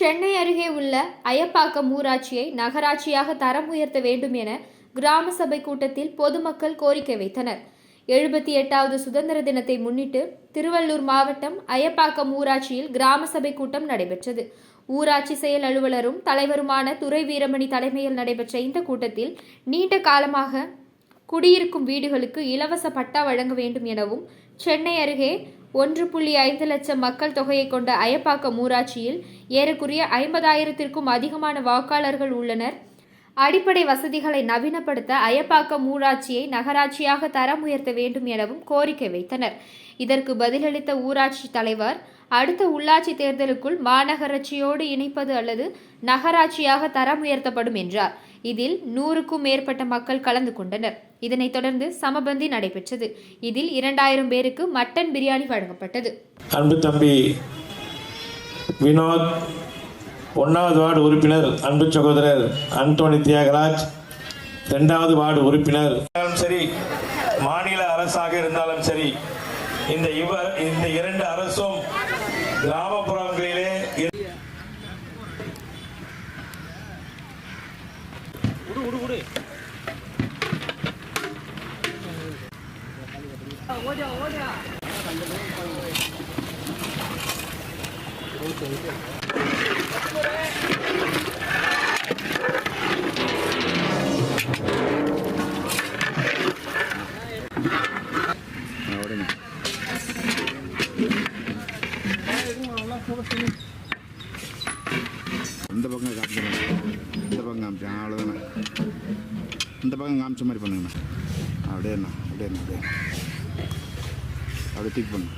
சென்னை அருகே உள்ள அயப்பாக்கம் ஊராட்சியை நகராட்சியாக தரம் உயர்த்த வேண்டும் என கிராம சபை கூட்டத்தில் பொதுமக்கள் கோரிக்கை வைத்தனர். எழுபத்தி எட்டாவது சுதந்திர தினத்தை முன்னிட்டு திருவள்ளூர் மாவட்டம் அயப்பாக்கம் ஊராட்சியில் கிராம சபை கூட்டம் நடைபெற்றது. ஊராட்சி செயல் அலுவலரும் தலைவருமான துரை வீரமணி தலைமையில் நடைபெற்ற இந்த கூட்டத்தில் நீண்ட காலமாக குடியிருக்கும் வீடுகளுக்கு இலவச பட்டா வழங்க வேண்டும் எனவும் சென்னை அருகே ஒன்று புள்ளி ஐந்து லட்சம் மக்கள் தொகையை கொண்ட அயப்பாக்கம் ஊராட்சியில் ஏறக்குறைய ஐம்பதாயிரத்திற்கும் அதிகமான வாக்காளர்கள் உள்ளனர். அடிப்படை வசதிகளை நவீனப்படுத்த அயப்பாக்கம் ஊராட்சியை நகராட்சியாக தரம் உயர்த்த வேண்டும் எனவும் கோரிக்கை வைத்தனர். இதற்கு பதிலளித்த ஊராட்சி தலைவர் அடுத்த உள்ளாட்சி தேர்தலுக்குள் மாநகராட்சியோடு இணைப்பது அல்லது நகராட்சியாக தரம் உயர்த்தப்படும் என்றார். இதில் நூறுக்கும் மேற்பட்ட மக்கள் கலந்து கொண்டனர். இதனைத் தொடர்ந்து சமபந்தி நடைபெற்றது. இதில் இரண்டாயிரம் பேருக்கு மட்டன் பிரியாணி வழங்கப்பட்டது. அன்பு தம்பி வினோத் ஒன்றாவது வார்டு உறுப்பினர் அன்பு சகோதரர் அந்தோணி தியாகராஜ். ரெண்டாவது வார்டு உறுப்பினர். இருந்தாலும் சரி மாநில அரசாக இருந்தாலும் சரி இந்த இவர் இந்த இரண்டு அரசும் கிராமப்புறங்களிலே இரு- இந்த பக்கம் காமிச்சிடணும் இந்த பக்கம் காமிச்சேன் அவ்வளோதானே இந்த பக்கம் காமிச்ச மாதிரி பண்ணுங்கண்ணா. அப்படியேண்ணா அப்படியேண்ணா அப்படியே அப்படியே தூக்கி பண்ணு